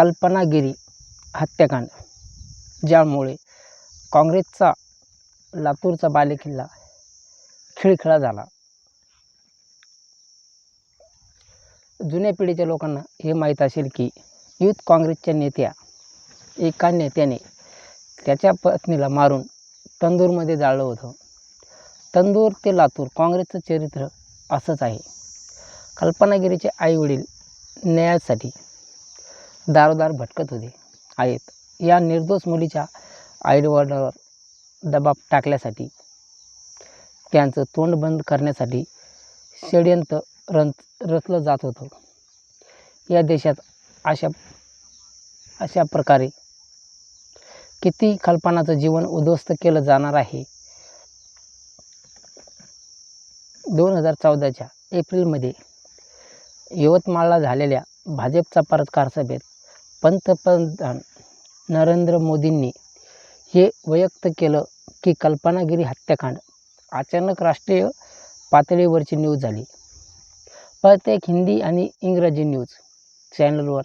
कल्पनागिरी हत्याकांड ज्यामुळे काँग्रेसचा लातूरचा बालेकिल्ला खिळखिळा झाला. जुन्या पिढीच्या लोकांना हे माहीत असेल की युथ काँग्रेसच्या नेत्या एका नेत्याने त्याच्या पत्नीला मारून तंदूरमध्ये जाळलं होतं. तंदूर ते लातूर काँग्रेसचं चरित्र असंच आहे. कल्पनागिरीचे आईवडील न्यायासाठी दारोदार भटकत होते. आहेत. या निर्दोष मुलीच्या आईवडिलावर दबाब टाकण्यासाठी त्यांचं तोंड बंद करण्यासाठी षडयंत्र रन रचलं जात होतं. या देशात अशा अशा प्रकारे किती कल्पनाचं जीवन उद्ध्वस्त केलं जाणार आहे? दोन हजार चौदाच्या एप्रिलमध्ये यवतमाळला झालेल्या भाजपचा परत कारसभेत पंतप्रधान नरेंद्र मोदींनी हे व्यक्त केलं की कल्पनागिरी हत्याकांड. अचानक राष्ट्रीय पातळीवरची न्यूज झाली प्रत्येक हिंदी आणि इंग्रजी न्यूज चॅनलवर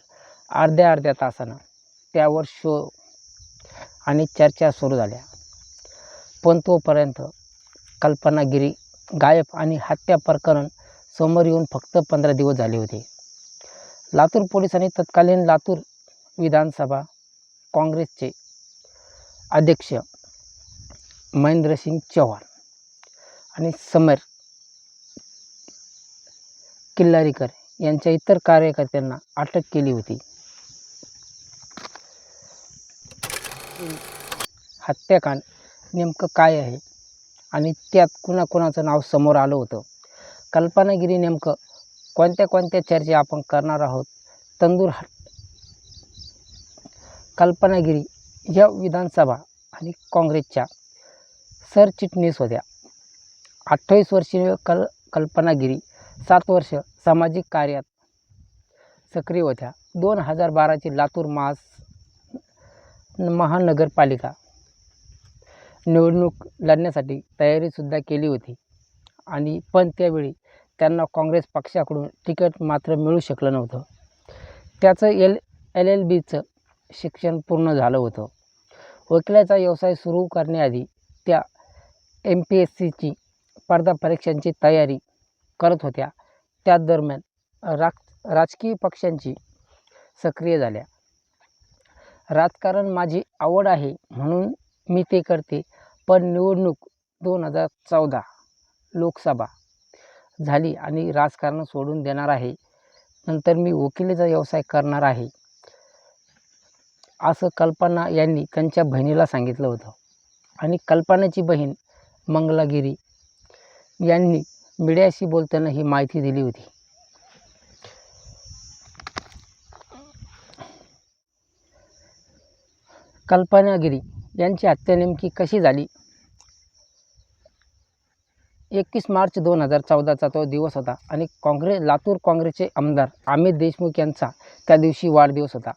अर्ध्या अर्ध्या तासानं त्यावर शो आणि चर्चा सुरू झाल्या. पण तोपर्यंत कल्पनागिरी गायब आणि हत्या प्रकरण समोर येऊन फक्त पंधरा दिवस झाले होते. लातूर पोलिसांनी तत्कालीन लातूर विधानसभा काँग्रेसचे अध्यक्ष महेंद्रसिंग चव्हाण आणि समीर किल्लारीकर यांच्या इतर कार्यकर्त्यांना अटक केली होती. हत्याकांड नेमकं काय आहे आणि त्यात कुणाकुणाचं नाव समोर आलं होतं? कल्पनागिरी नेमकं कोणत्या कोणत्या चर्चा आपण करणार आहोत? तंदूर हट कल्पनागिरी या विधानसभा आणि काँग्रेसच्या सरचिटणीस होत्या. अठ्ठावीस वर्षीय कल कल्पनागिरी सात वर्ष सामाजिक कार्यात सक्रिय होत्या. दोन हजार बाराची लातूर मास महानगरपालिका निवडणूक लढण्यासाठी तयारीसुद्धा केली होती. आणि पण त्यावेळी त्यांना काँग्रेस पक्षाकडून तिकीट मात्र मिळू शकलं नव्हतं. त्याचं एल एल एल बीचं शिक्षण पूर्ण झालं होतं. वकिलाचा व्यवसाय सुरू करण्याआधी त्या एम पी एस सीची स्पर्धा परीक्षांची तयारी करत होत्या. त्या दरम्यान राज राजकीय पक्षांची सक्रिय झाल्या. राजकारण माझी आवड आहे म्हणून मी ते करते पण निवडणूक दोन हजार चौदा लोकसभा झाली आणि राजकारण सोडून देणार आहे. नंतर मी वकिलीचा व्यवसाय करणार आहे. असं कल्पना यांनी त्यांच्या बहिणीला सांगितलं होतं. आणि कल्पनाची बहीण मंगलागिरी यांनी मीडियाशी बोलताना ही माहिती दिली होती. कल्पनागिरी यांची हत्या नेमकी कशी झाली? एकवीस मार्च दोन हजार चौदाचा तो दिवस होता आणि काँग्रेस लातूर काँग्रेसचे आमदार अमित देशमुख यांचा त्या दिवशी वाढदिवस होता.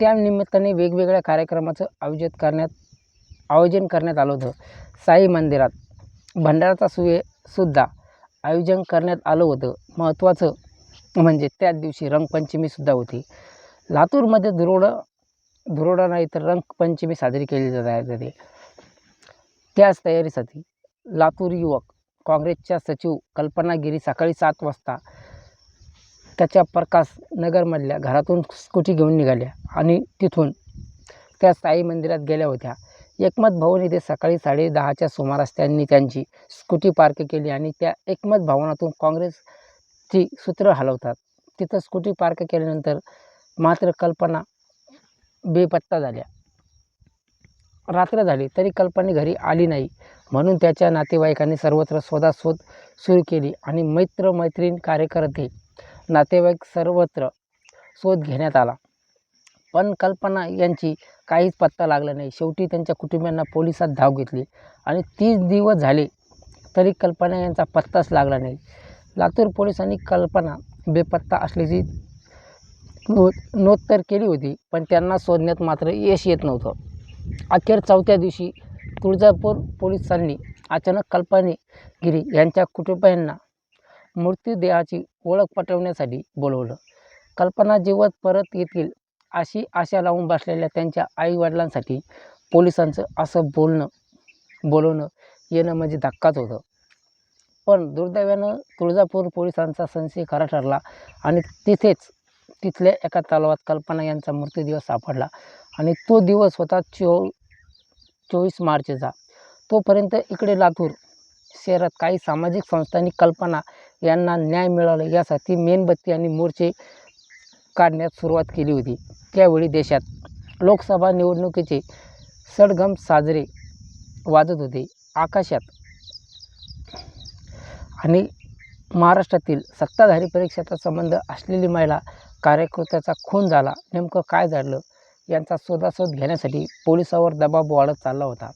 त्या निमित्ताने वेगवेगळ्या कार्यक्रमाचं आयोजित करण्यात आयोजन करण्यात आलं होतं. साई मंदिरात भंडाराचा सुये सुद्धा आयोजन करण्यात आलं होतं. महत्त्वाचं म्हणजे त्याच दिवशी रंगपंचमीसुद्धा होती. लातूरमध्ये धुरोडा धुरोडा नाही तर रंगपंचमी साजरी केली जात आहे त्याच तयारीसाठी लातूर युवक काँग्रेसच्या सचिव कल्पनागिरी सकाळी सात वाजता त्याच्या प्रकाश नगरमधल्या घरातून स्कूटी घेऊन निघाल्या आणि तिथून त्या साई मंदिरात गेल्या होत्या. एकमत भवन इथे सकाळी साडे दहाच्या सुमारास त्यांनी त्यांची स्कूटी पार्क केली आणि त्या एकमत भवनातून काँग्रेसची सूत्र हलवतात. तिथं स्कूटी पार्क केल्यानंतर मात्र कल्पना बेपत्ता झाल्या. रात्र झाली तरी कल्पना घरी आली नाही. म्हणून त्याच्या नातेवाईकांनी सर्वत्र शोधाशोध सुरू केली आणि मैत्र मैत्रीण कार्यकर्ते नातेवाईक सर्वत्र शोध घेण्यात आला. पण कल्पना यांची काहीच पत्ता लागला नाही. शेवटी त्यांच्या कुटुंबियांना पोलिसात धाव घेतली आणि तीस दिवस झाले तरी कल्पना यांचा पत्ताच लागला नाही. लातूर पोलिसांनी कल्पना बेपत्ता असल्याची नोंद नोंद तर केली होती पण त्यांना शोधण्यात मात्र यश येत नव्हतं. अखेर चौथ्या दिवशी तुळजापूर पोलिसांनी अचानक कल्पनेगिरी यांच्या कुटुंबियांना मृत्यूदेहाची ओळख पटवण्यासाठी बोलवलं. कल्पना जिवत परत येतील अशी आशा लावून बसलेल्या त्यांच्या आईवडिलांसाठी पोलिसांचं असं बोलणं बोलवणं येणं म्हणजे धक्काच होतं. पण दुर्दैवानं तुळजापूर पोलिसांचा संशय खरा ठरला आणि तिथेच तिथल्या एका तलावात कल्पना यांचा मृत्यूदिवस सापडला आणि तो दिवस होता चो चोवीस मार्चचा. तोपर्यंत इकडे लातूर शहरात काही सामाजिक संस्थांनी कल्पना यांना न्याय मिळाला यासाठी मेणबत्ती आणि मोर्चे काढण्यास सुरुवात केली होती. त्यावेळी देशात लोकसभा निवडणुकीचे सडगम साजरे वाजत होते. आकाशात आणि महाराष्ट्रातील सत्ताधारी परीक्षेचा संबंध असलेली महिला कार्यकर्त्याचा खून झाला. नेमकं काय झालं यांचा शोधाशोध घेण्यासाठी पोलिसावर दबाव वाढत चालला होता.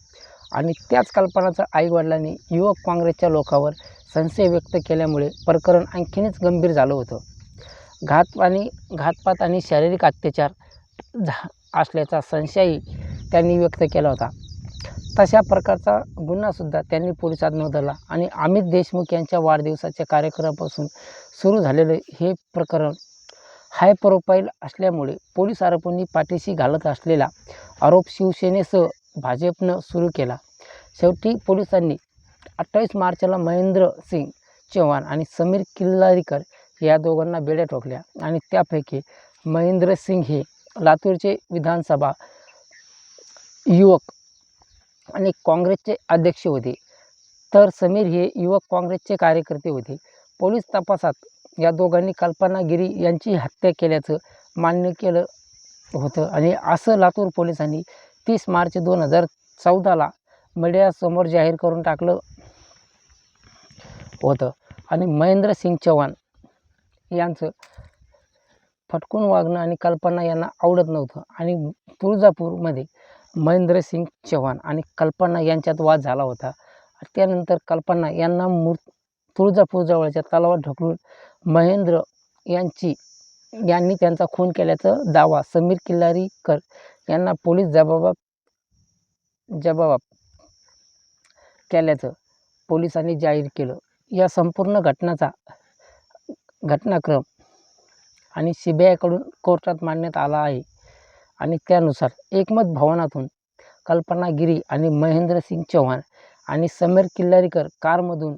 आणि त्याच कल्पनाचा आईवडिलांनी युवक काँग्रेसच्या लोकांवर संशय व्यक्त केल्यामुळे प्रकरण आणखीनच गंभीर झालं होतं. घात आणि घातपात आणि शारीरिक अत्याचार झा असल्याचा संशयही त्यांनी व्यक्त केला होता. तशा प्रकारचा गुन्हासुद्धा त्यांनी पोलिसात नोंदवला आणि अमित देशमुख यांच्या वाढदिवसाच्या कार्यक्रमापासून सुरू झालेलं हे प्रकरण हाय प्रोफाईल असल्यामुळे पोलीस आरोपींनी पाठीशी घालत असलेला आरोप शिवसेनेसह भाजपनं सुरू केला. शेवटी पोलिसांनी अठ्ठावीस मार्चला महेंद्र सिंग चव्हाण आणि समीर किल्लारीकर या दोघांना बेड्या ठोकल्या आणि त्यापैकी महेंद्र सिंग हे लातूरचे विधानसभा युवक आणि काँग्रेसचे अध्यक्ष होते. तर समीर हे युवक काँग्रेसचे कार्यकर्ते होते. पोलीस तपासात या दोघांनी कल्पना गिरी यांची हत्या केल्याचं मान्य केलं होतं आणि असं लातूर पोलिसांनी तीस मार्च दोन हजार चौदाला मीडियासमोर जाहीर करून टाकलं होतं. आणि महेंद्रसिंग चव्हाण यांचं फटकून वागणं आणि कल्पना यांना आवडत नव्हतं. आणि तुळजापूरमध्ये महेंद्रसिंग चव्हाण आणि कल्पना यांच्यात वाद झाला होता. त्यानंतर कल्पना यांना मूर तुळजापूरजवळच्या तलावात ढकलून महेंद्र यांची यांनी त्यांचा खून केल्याचा दावा समीर किल्लारीकर यांना पोलीस जबाबात जबाबाब केल्याचं पोलिसांनी जाहीर केलं. या संपूर्ण घटनाचा घटनाक्रम आणि सी बी आयकडून कोर्टात मांडण्यात आला आहे. आणि त्यानुसार एकमत भवनातून कल्पना गिरी आणि महेंद्रसिंग चव्हाण आणि समीर किल्लारीकर कारमधून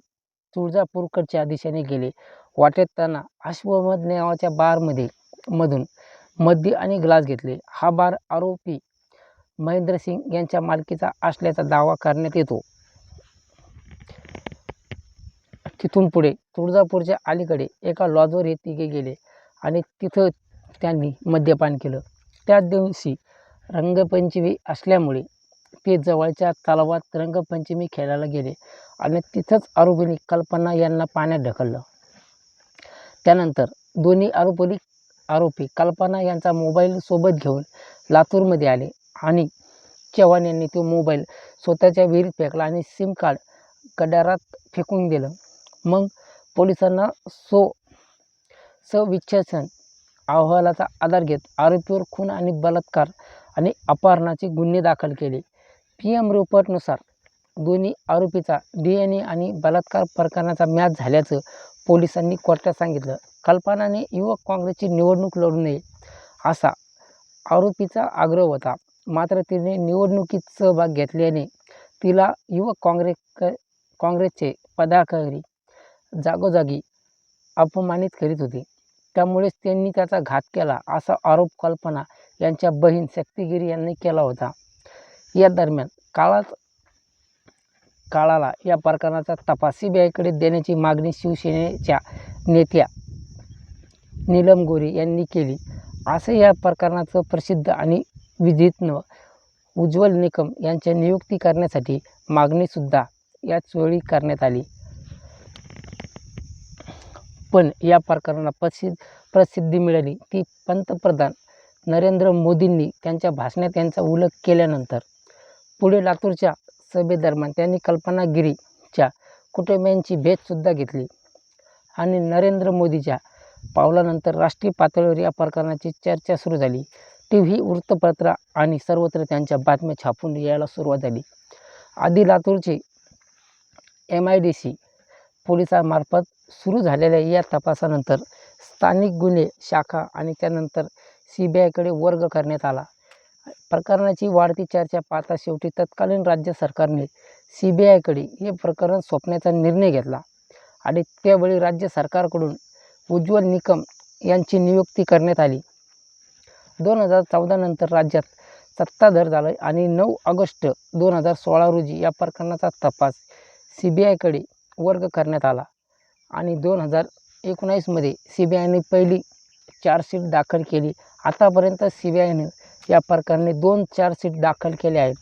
तुळजापूरकडच्या दिशेने गेले. वाटेत त्यांना अश्वमद नावाच्या बारमध्ये मधून मद्य आणि ग्लास घेतले. हा बार आरोपी महेंद्रसिंग यांच्या मालकीचा असल्याचा दावा करण्यात येतो. तिथून पुढे तुळजापूरच्या अलीकडे एका लॉजवर हे तिघे गेले आणि तिथं त्यांनी मद्यपान केलं. त्याच दिवशी रंगपंचमी असल्यामुळे ते जवळच्या तलावात रंगपंचमी खेळायला गेले आणि तिथंच आरोपींनी कल्पना यांना पाण्यात ढकललं. त्यानंतर दोन्ही आरोपी आरोपी कल्पना यांचा मोबाईल सोबत घेऊन लातूरमध्ये आले आणि चव्हाण यांनी तो मोबाईल स्वतःच्या विहिरीत फेकला आणि सिम कार्ड गडारात फेकून दिलं. मग पोलिसांना सो सविच्छेदन अहवालाचा आधार घेत आरोपीवर खून आणि बलात्कार आणि अपहरणाचे गुन्हे दाखल केले. पी एम रिपोर्टनुसार दोन्ही आरोपीचा डी एन ए आणि बलात्कार प्रकरणाचा मॅच झाल्याचं पोलिसांनी कोर्टात सांगितलं. कल्पनाने युवक काँग्रेसची निवडणूक लढू नये असा आरोपीचा आग्रह होता. मात्र तिने निवडणुकीत सहभाग घेतल्याने तिला युवक काँग्रेस काँग्रेसचे पदाधिकारी जागोजागी अपमानित करीत होते. त्यामुळेच त्यांनी त्याचा घात केला असा आरोप कल्पना यांच्या बहीण शक्तिगिरी यांनी केला होता. या दरम्यान काळात काळाला या प्रकरणाचा तपास सीबीआयकडे देण्याची मागणी शिवसेनेच्या नेत्या नीलम गोरे यांनी केली. असं या प्रकरणाचं प्रसिद्ध आणि विधिज्ञ उज्ज्वल निकम यांच्या नियुक्ती करण्यासाठी मागणीसुद्धा याच वेळी करण्यात आली. पण या प्रकरणाला प्रसिद्ध प्रसिद्धी मिळाली. ती पंतप्रधान नरेंद्र मोदींनी त्यांच्या भाषणात यांचा उल्लेख केल्यानंतर पुढे लातूरच्या सभेदरम्यान त्यांनी कल्पना गिरीच्या कुटुंबियांची भेटसुद्धा घेतली आणि नरेंद्र मोदीच्या पावलानंतर राष्ट्रीय पातळीवर या प्रकरणाची चर्चा सुरू झाली. टी व्ही वृत्तपत्र आणि सर्वत्र त्यांच्या बातम्या छापून यायला सुरुवात झाली. आधी लातूरचे एम आय डी सी पोलिसांमार्फत सुरू झालेल्या या तपासानंतर स्थानिक गुन्हे शाखा आणि त्यानंतर सी बी आयकडे वर्ग करण्यात आला. प्रकरणाची वाढती चर्चा पाहता शेवटी तत्कालीन राज्य सरकारने सी बी आयकडे हे प्रकरण सोपण्याचा निर्णय घेतला आणि त्यावेळी राज्य सरकारकडून उज्ज्वल निकम यांची नियुक्ती करण्यात आली. दोन हजार चौदा नंतर राज्यात सत्ताधर झालं आणि नऊ ऑगस्ट दोन हजार सोळा रोजी या प्रकरणाचा तपास सी बी आयकडे वर्ग करण्यात आला. आणि दोन हजार एकोणावीसमध्ये सी बी आयने पहिली चार्जशीट दाखल केली. आतापर्यंत सी बी आयनं या प्रकरणी दोन चार्जशीट दाखल केले आहेत.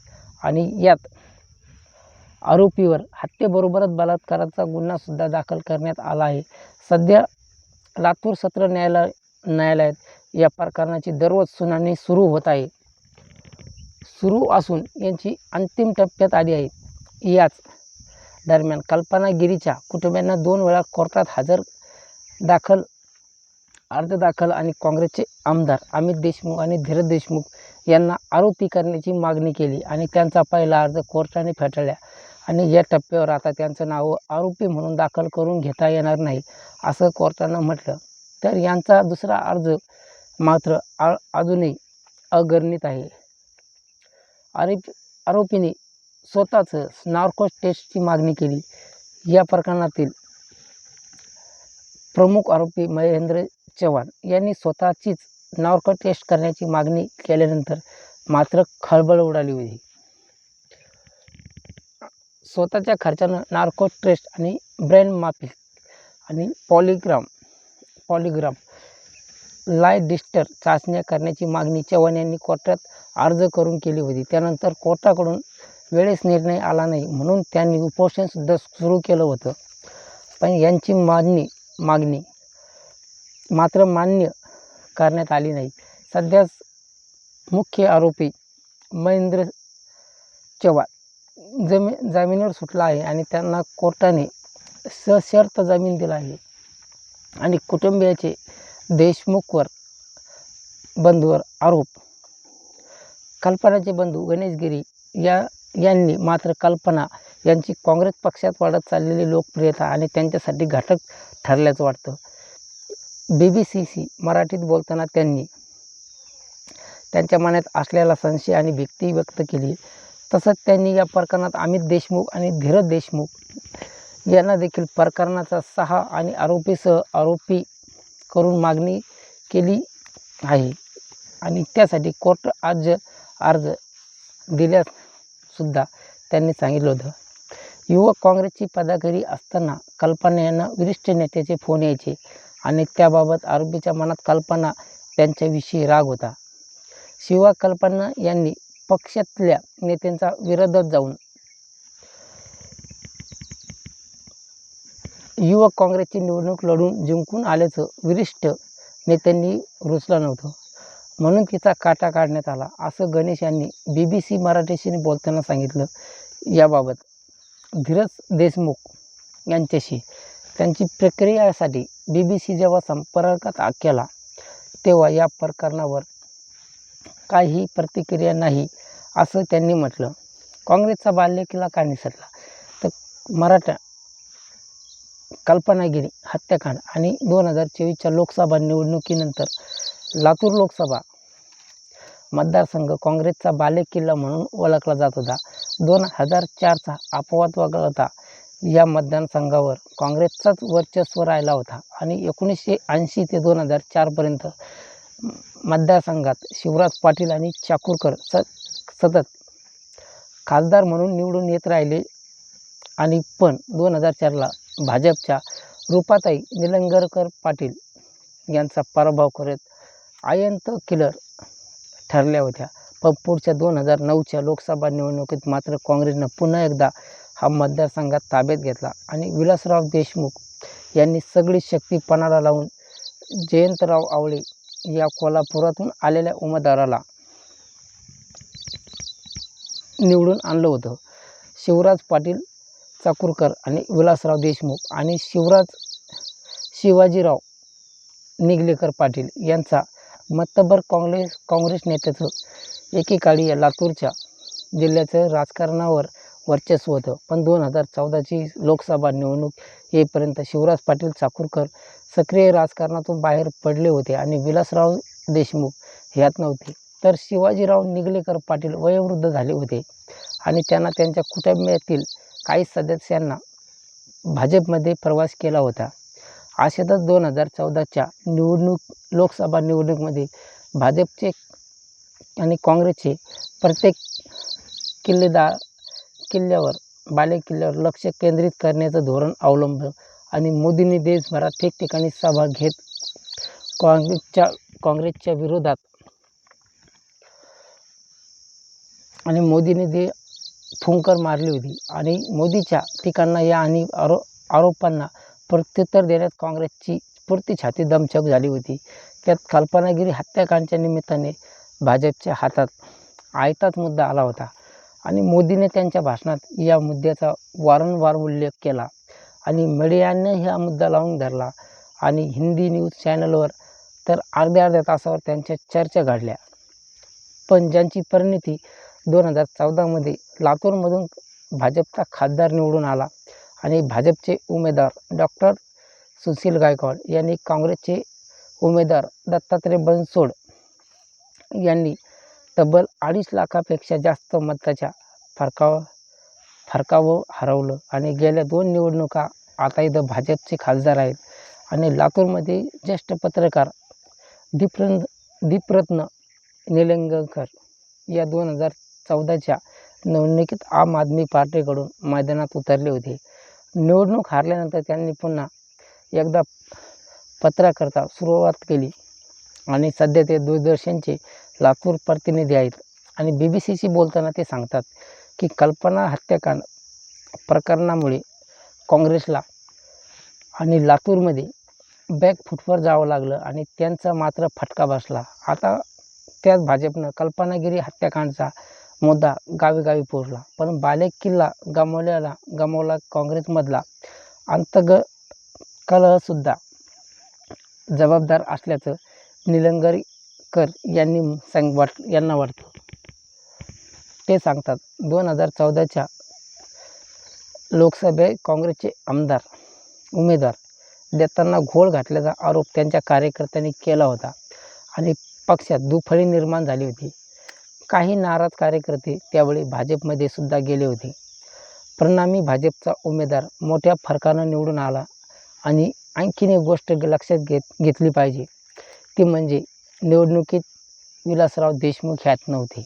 आणि यात आरोपीवर हत्येबरोबरच बलात्काराचा गुन्हासुद्धा दाखल करण्यात आला आहे. सध्या लातूर सत्र न्यायालय न्यायालयात या प्रकरणाची दररोज सुनावणी सुरू होत आहे. सुरू असून यांची अंतिम टप्प्यात आली आहे. याच दरम्यान कल्पना गिरीच्या कुटुंबियांना दोन वेळा कोर्टात हजर दाखल अर्ज दाखल आणि काँग्रेसचे आमदार अमित देशमुख आणि धीरज देशमुख यांना आरोपी करण्याची मागणी केली आणि त्यांचा पहिला अर्ज कोर्टाने फेटाळला. आणि या टप्प्यावर आता त्यांचं नाव आरोपी म्हणून दाखल करून घेता येणार नाही असं कोर्टानं म्हटलं. तर यांचा दुसरा अर्ज मात्र आ अजूनही अगर्णित आहे. आरोप आरोपीने स्वतःच नार्कोस टेस्टची मागणी केली. या प्रकरणातील प्रमुख आरोपी महेंद्र चव्हाण यांनी स्वतःचीच नार्को टेस्ट करण्याची मागणी केल्यानंतर मात्र खळबळ उडाली होती. स्वतःच्या खर्चानं नार्को टेस्ट आणि ब्रेन मापिक आणि पॉलिग्राम पॉलिग्राम लाय डिस्टर चाचण्या करण्याची मागणी चव्हाण यांनी कोर्टात अर्ज करून केली होती. त्यानंतर कोर्टाकडून वेळेस निर्णय आला नाही म्हणून त्यांनी उपोषणसुद्धा सुरू केलं होतं. पण यांची मागणी मागणी मात्र मान्य करण्यात आली नाही. सध्या मुख्य आरोपी महेंद्र चव्हाण जमी जामिनीवर सुटला आहे आणि त्यांना कोर्टाने सशर्त जामीन दिला आहे. आणि कुटुंबियाचे देशमुखवर बंधूवर आरोप. कल्पनाचे बंधू गणेशगिरी या यांनी मात्र कल्पना यांची काँग्रेस पक्षात वाढत चाललेली लोकप्रियता आणि त्यांच्यासाठी घातक ठरल्याचं वाटतं. बी बी सी सी मराठीत बोलताना त्यांनी त्यांच्या मनात असलेला संशय आणि भीती व्यक्त केली. तसंच त्यांनी या प्रकरणात अमित देशमुख आणि धीरज देशमुख यांना देखील प्रकरणाचा सहा आणि आरोपीसह आरोपी करून मागणी केली आहे. आणि त्यासाठी कोर्ट अर्ज अर्ज सुद्धा त्यांनी सांगितलं होतं. युवक काँग्रेसची पदाधिकारी असताना कल्पना यांना वरिष्ठ नेत्याचे फोन यायचे आणि त्याबाबत आरोपीच्या मनात कल्पना त्यांच्याविषयी राग होता. शिवाय कल्पना यांनी पक्षातल्या नेत्यांचा विरोधात जाऊन युवक काँग्रेसची निवडणूक लढून जिंकून आल्याचं वरिष्ठ नेत्यांनी रुचलं नव्हतं. म्हणून तिचा काटा काढण्यात आला. असं गणेश यांनी बी बी सी मराठीशी बोलताना सांगितलं. याबाबत धीरज देशमुख यांच्याशी त्यांची प्रक्रियासाठी बी बी सी जेव्हा संपर्कात केला तेव्हा या प्रकरणावर काही प्रतिक्रिया नाही असं त्यांनी म्हटलं. काँग्रेसचा बाल्यकिल्ला का निसटला? तर मराठा कल्पनागिरी हत्याकांड आणि दोन हजार चोवीसच्या लोकसभा निवडणुकीनंतर लातूर लोकसभा मतदारसंघ काँग्रेसचा बालेकिल्ला म्हणून ओळखला जात होता. दोन हजार चारचा अपवाद वगळता या मतदारसंघावर काँग्रेसचाच वर्चस्व राहिला होता आणि एकोणीसशे ऐंशी ते दोन हजार चारपर्यंत मतदारसंघात शिवराज पाटील आणि चाकूरकर स सतत खासदार म्हणून निवडून येत राहिले आणि पण दोन हजार चारला भाजपच्या रूपाताई निलंगरकर पाटील यांचा पराभव करत अयंत किलर ठरल्या होत्या. पण पुढच्या दोन हजार नऊच्या लोकसभा निवडणुकीत मात्र काँग्रेसनं पुन्हा एकदा हा मतदारसंघात ताब्यात घेतला आणि विलासराव देशमुख यांनी सगळी शक्ती पणाला लावून जयंतराव आवळे या कोल्हापुरातून आलेल्या उमेदवाराला निवडून आणलं होतं. शिवराज पाटील चाकूरकर आणि विलासराव देशमुख आणि शिवराज शिवाजीराव निगलेकर पाटील यांचा मतभर काँग्रेस काँग्रेस नेत्याचं एकेकाळी या लातूरच्या जिल्ह्याचं राजकारणावर वर्चस्व होतं. पण दोन हजार चौदाची लोकसभा निवडणूक येईपर्यंत शिवराज पाटील चाकूरकर सक्रिय राजकारणातून बाहेर पडले होते आणि विलासराव देशमुख ह्यात नव्हते. तर शिवाजीराव निगलेकर पाटील वयोवृद्ध झाले होते आणि त्यांना त्यांच्या कुटुंबातील काही सदस्यांना भाजपमध्ये प्रवास केला होता. अशातच दोन हजार चौदाच्या निवडणूक लोकसभा निवडणुकीमध्ये भाजपचे आणि काँग्रेसचे प्रत्येक किल्लेदार किल्ल्यावर बाले किल्ल्यावर लक्ष केंद्रित करण्याचं धोरण अवलंबलं आणि मोदींनी देशभरात ठिकठिकाणी सभा घेत काँग्रेसच्या काँग्रेसच्या विरोधात आणि मोदींनी ते फुंकर मारली होती आणि मोदीच्या टीकांना या आणि आरो आरोपांना प्रत्युत्तर देण्यात काँग्रेसची पुरती छाती दमछाक झाली होती. त्यात कल्पनागिरी हत्याकांडच्या निमित्ताने भाजपच्या हातात आयताच मुद्दा आला होता. आणि मोदीने त्यांच्या भाषणात या मुद्द्याचा वारंवार उल्लेख केला आणि मीडियाने हा मुद्दा लावून धरला आणि हिंदी न्यूज चॅनलवर तर अर्ध्या अर्ध्या तासावर त्यांच्या चर्चा घडल्या. पण ज्यांची परिणिती दोन हजार चौदामध्ये लातूरमधून भाजपचा खासदार निवडून आला आणि भाजपचे उमेदवार डॉक्टर सुशील गायकवाड यांनी काँग्रेसचे उमेदवार दत्तात्रय बनसोड यांनी तब्बल अडीच लाखापेक्षा जास्त मताच्या फरकाव फरकावं हरवलं. आणि गेल्या दोन निवडणुका आता इथं भाजपचे खासदार आहेत. आणि लातूरमध्ये ज्येष्ठ पत्रकार दीपरन दीपरत्न निलंगकर या दोन हजार चौदाच्या निवडणुकीत आम आदमी पार्टीकडून मैदानात उतरले होते. निवडणूक हारल्यानंतर त्यांनी पुन्हा एकदा पत्राकरता सुरुवात केली. आणि सध्या ते दूरदर्शनचे लातूर प्रतिनिधी आहेत. आणि बी बी सीशी बोलताना ते सांगतात की कल्पना हत्याकांड प्रकरणामुळे काँग्रेसला आणि लातूरमध्ये बॅकफूटवर जावं लागलं आणि त्यांचा मात्र फटका बसला. आता त्याच भाजपनं कल्पनागिरी हत्याकांडचा मुद्दा गावीगावी गावी पोचला पण बाले किल्ला गमावल्याला गमावला काँग्रेसमधला अंतग कलहसुद्धा जबाबदार असल्याचं निलंगरकर यांनी सांग वाट यांना वाटतं. ते सांगतात दोन हजार चौदाच्या लोकसभेत काँग्रेसचे आमदार उमेदवार देताना घोळ घातल्याचा आरोप त्यांच्या कार्यकर्त्यांनी केला होता आणि पक्षात दुफळी निर्माण झाली होती. काही नाराज कार्यकर्ते त्यावेळी भाजपमध्ये सुद्धा गेले होते. परिणामी भाजपचा उमेदवार मोठ्या फरकानं निवडून आला आणि आणखीन एक गोष्ट लक्षात घेत घेतली पाहिजे. ती म्हणजे निवडणुकीत विलासराव देशमुख ह्यात नव्हते.